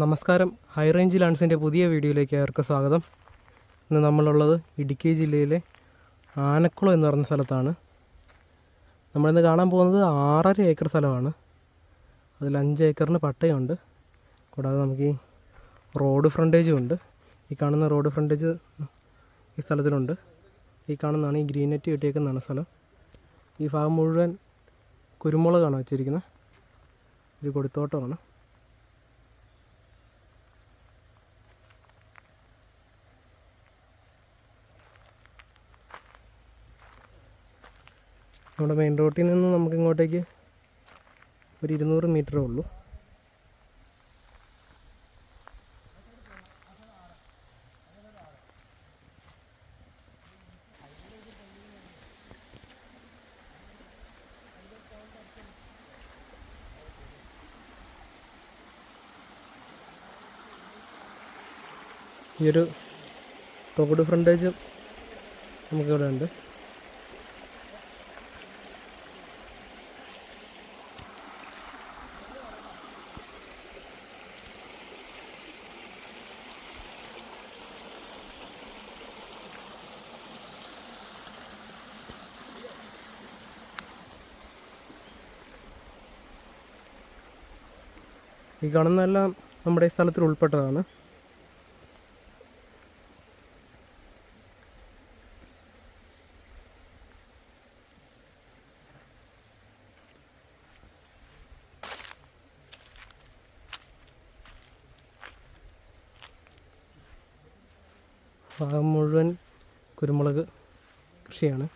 നമസ്കാരം. High range ലാൻഡ്സിന്റെ പുതിയ വീഡിയോയിലേക്ക് അവർക്ക് സ്വാഗതം. ഇന്ന് നമ്മളുള്ളത് ഇടുക്കി ജില്ലയിലെ ആനക്കുളം എന്ന് പറഞ്ഞ സ്ഥലത്താണ്. നമ്മളിന്ന് കാണാൻ പോകുന്നത് ആറര ഏക്കർ സ്ഥലമാണ്. അതിൽ അഞ്ച് ഏക്കറിന് പട്ടയമുണ്ട് കൂടാതെ നമുക്ക് ഈ റോഡ് ഫ്രണ്ടേജും ഉണ്ട്. ഈ കാണുന്ന റോഡ് ഫ്രണ്ടേജ് ഈ സ്ഥലത്തിലുണ്ട്. ഈ കാണുന്നതാണ് ഈ ഗ്രീൻ നെറ്റ് കെട്ടിയേക്കുന്നതാണ് സ്ഥലം. ഈ ഭാഗം മുഴുവൻ കുരുമുളകാണ് വെച്ചിരിക്കുന്നത്. ഒരു കൊടിത്തോട്ടമാണ്. നമ്മുടെ മെയിൻ റോട്ടിൽ നിന്ന് നമുക്ക് ഇങ്ങോട്ടേക്ക് ഒരു ഇരുന്നൂറ് മീറ്ററേ ഉള്ളൂ. ഈ ഒരു റോഡ് ഫ്രണ്ടേജ് നമുക്കിവിടെ ഉണ്ട് ഈ കാണുന്നതെല്ലാം നമ്മുടെ ഈ സ്ഥലത്തിൽ ഉൾപ്പെട്ടതാണ്. ഭാഗം മുഴുവൻ കുരുമുളക് കൃഷിയാണ്.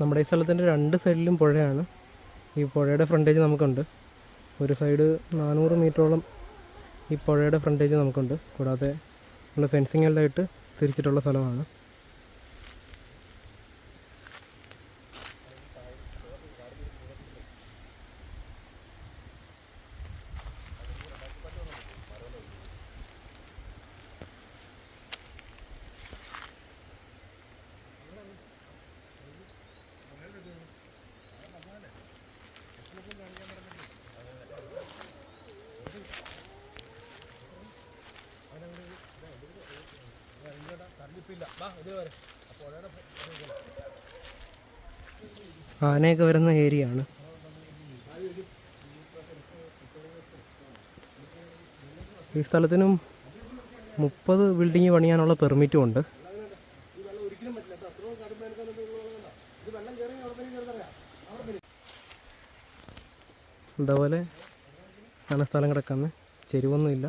നമ്മുടെ ഈ സ്ഥലത്തിന്റെ രണ്ട് സൈഡിലും പുഴയാണ്. ഈ പുഴയുടെ ഫ്രണ്ടേജ് നമുക്കുണ്ട്. ഒരു സൈഡ് നാനൂറ് മീറ്ററോളം ഈ പുഴയുടെ ഫ്രണ്ടേജ് നമുക്കുണ്ട്. കൂടാതെ നമ്മൾ ഫെൻസിങ് എല്ലാം ഇട്ട് തിരിച്ചിട്ടുള്ള സ്ഥലമാണ്. ആനയൊക്കെ വരുന്ന ഏരിയ ആണ്. ഈ സ്ഥലത്തിനും മുപ്പത് ബിൽഡിങ് പണിയാനുള്ള പെർമിറ്റും ഉണ്ട്. ഇതേപോലെ ആണ് സ്ഥലം കിടക്കുന്നത് ചെരുവൊന്നുമില്ല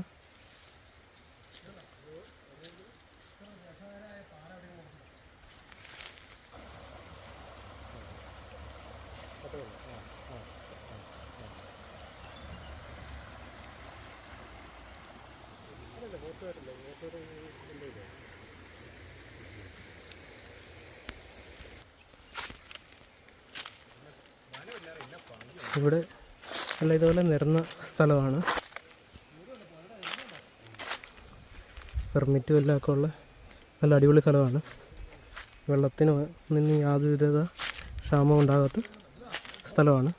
ഇവിടെ നല്ല ഇതുപോലെ നിറന്ന സ്ഥലമാണ്. പെർമിറ്റും എല്ലാം ഒക്കെ ഉള്ള നല്ല അടിപൊളി സ്ഥലമാണ്. വെള്ളത്തിന് നിന്ന് യാതൊരുവിധ ക്ഷാമം ഉണ്ടാകാത്ത സ്ഥലമാണ്.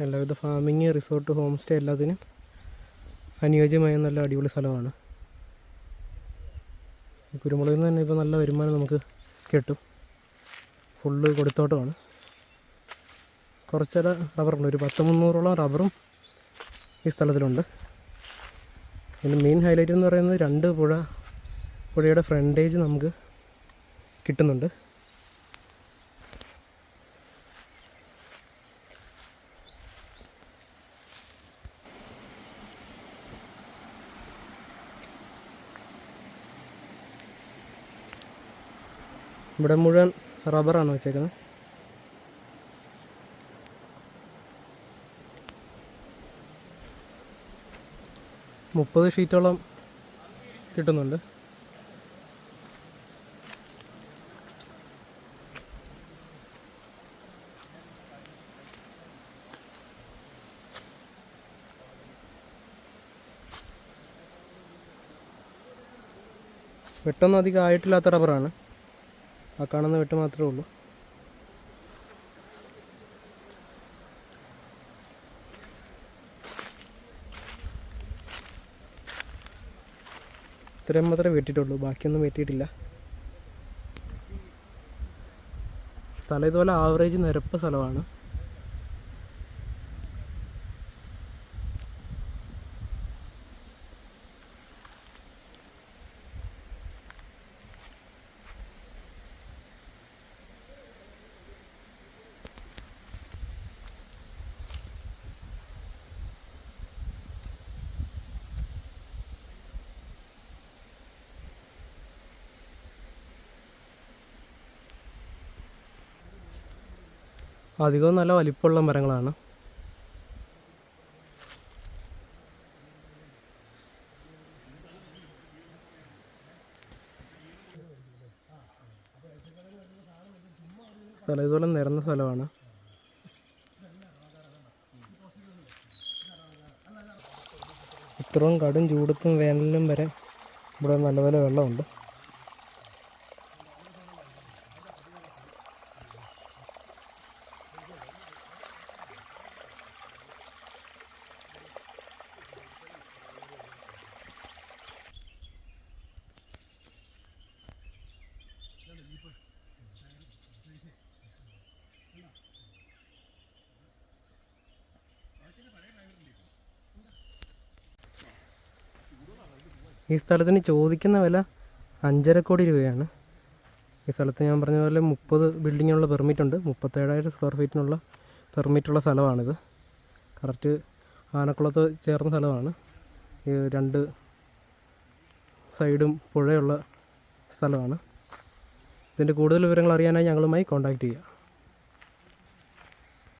എല്ലാവിധ ഫാമിങ് റിസോർട്ട് ഹോം സ്റ്റേ എല്ലാത്തിനും അനുയോജ്യമായ നല്ല അടിപൊളി സ്ഥലമാണ്. കുരുമുളകിൽ നിന്ന് തന്നെ ഇപ്പോൾ നല്ല വരുമാനം നമുക്ക് കിട്ടും. ഫുള്ള് കൊടുത്തോട്ടമാണ്. കുറച്ചേറെ റബ്ബറുണ്ട്. ഒരു പത്ത് മുന്നൂറോളം റബ്ബറും ഈ സ്ഥലത്തിലുണ്ട്. പിന്നെ മെയിൻ ഹൈലൈറ്റ് എന്ന് പറയുന്നത് രണ്ട് പുഴ പുഴയുടെ ഫ്രണ്ടേജ് നമുക്ക് കിട്ടുന്നുണ്ട്. ഇവിടെ മുഴുവൻ റബ്ബറാണ് വെച്ചേക്കുന്നത്. മുപ്പത് ഷീറ്റോളം കിട്ടുന്നുണ്ട്. പെട്ടെന്ന് അധികം ആയിട്ടില്ലാത്ത റബ്ബറാണ്. ആ കാണുന്ന വെട്ട് മാത്രമേ ഉള്ളൂ. ഇത്രയും മാത്രമേ വെട്ടിയിട്ടുള്ളൂ. ബാക്കിയൊന്നും വെട്ടിയിട്ടില്ല. സ്ഥലം ഇതുപോലെ ആവറേജ് നിരപ്പ് സ്ഥലമാണ്. അധികവും നല്ല വലിപ്പമുള്ള മരങ്ങളാണ്. സ്ഥലം ഇതുപോലെ നിരന്ന സ്ഥലമാണ്. ഇത്രയും കടും ചൂടത്തും വേനലിലും വരെ ഇവിടെ നല്ലപോലെ വെള്ളമുണ്ട്. ഈ സ്ഥലത്തിന് ചോദിക്കുന്ന വില അഞ്ചര കോടി രൂപയാണ്. ഈ സ്ഥലത്ത് ഞാൻ പറഞ്ഞ പോലെ മുപ്പത് ബിൽഡിങ്ങിനുള്ള പെർമിറ്റ് ഉണ്ട്. മുപ്പത്തേഴായിരം സ്ക്വയർ ഫീറ്റിനുള്ള പെർമിറ്റുള്ള സ്ഥലമാണിത്. കറക്റ്റ് ആനക്കുളത്ത് ചേർന്ന സ്ഥലമാണ്. ഈ രണ്ട് സൈഡും പുഴയുള്ള സ്ഥലമാണ്. ഇതിന്റെ കൂടുതൽ വിവരങ്ങൾ അറിയാനായി ഞങ്ങളുമായി കോൺടാക്റ്റ് ചെയ്യുക.